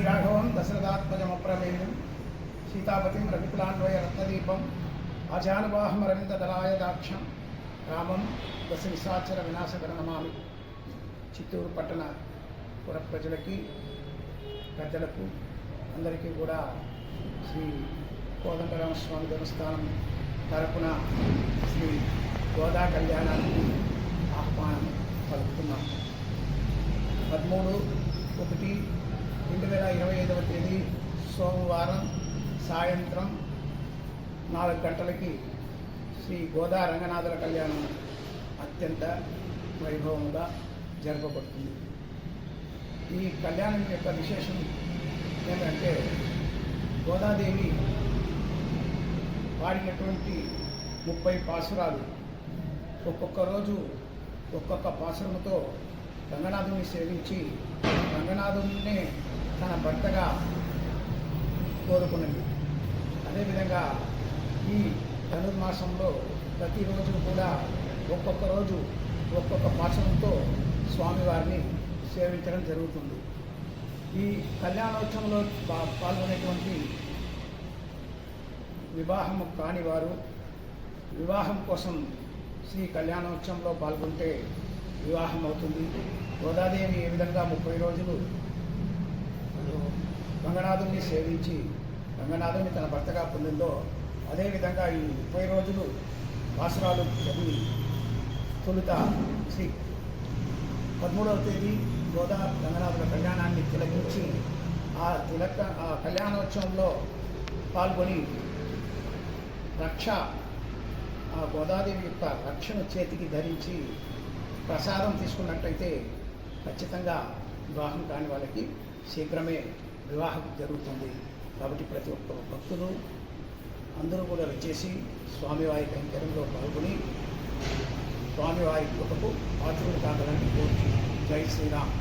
శ్రీరాఘవం దశరథాత్మజమప్రమేయం సీతాపతిం రవికులాన్వయ రత్నదీపం ఆజానుబాహమరవిందదలాయ దాక్షం రామం దశ విశాచర వినాశకర నమామి చిత్తూరు పట్టణ పుర ప్రజలకి పెద్దలకు అందరికీ కూడా శ్రీ కోదండరామస్వామి దేవస్థానం తరపున శ్రీ గోదా కళ్యాణానికి ఆహ్వానం పలుకుతున్నాం. పదమూడు ఒకటి ప్రతి సోమవారం సాయంత్రం నాలుగు గంటలకి శ్రీ గోదా రంగనాథుల కళ్యాణం అత్యంత వైభవంగా జరపబడుతుంది. ఈ కళ్యాణం యొక్క విశేషం ఏంటంటే గోదాదేవి పాడినటువంటి ముప్పై పాసురాలు ఒక్కొక్క రోజు ఒక్కొక్క పాసురముతో రంగనాథుని సేవించి రంగనాథుని తన భర్తగా కోరుకున్నది. అదేవిధంగా ఈ ధనుర్మాసంలో ప్రతిరోజు కూడా ఒక్కొక్క రోజు ఒక్కొక్క పాఠంతో స్వామివారిని సేవించడం జరుగుతుంది. ఈ కళ్యాణోత్సవంలో పా- పాల్గొనేటువంటి వివాహము కాని వారు వివాహం కోసం శ్రీ కళ్యాణోత్సవంలో పాల్గొంటే వివాహం అవుతుంది. గోదాదేవి ఏ విధంగా ముప్పై రోజులు రంగనాథుని సేవించి రంగనాథుని తన భర్తగా పొందిందో అదేవిధంగా ఈ ముప్పై రోజులు వాసరాలు చదివి తొలుత శ్రీ పదమూడవ తేదీ గోదా రంగనాథుల కళ్యాణాన్ని తిలకించి ఆ తిలక ఆ కళ్యాణోత్సవంలో పాల్గొని రక్ష ఆ గోదాదేవి యొక్క రక్షను చేతికి ధరించి ప్రసాదం తీసుకున్నట్టయితే ఖచ్చితంగా వివాహం కాని వాళ్ళకి శీఘ్రమే వివాహం జరుగుతుంది. కాబట్టి ప్రతి ఒక్క భక్తులు అందరూ కూడా వచ్చేసి స్వామివారి కైంకర్యంలో పాల్గొని స్వామివారి కృపకు పాత్రులు కాగలని కోరుతున్నాను జై శ్రీరామ్.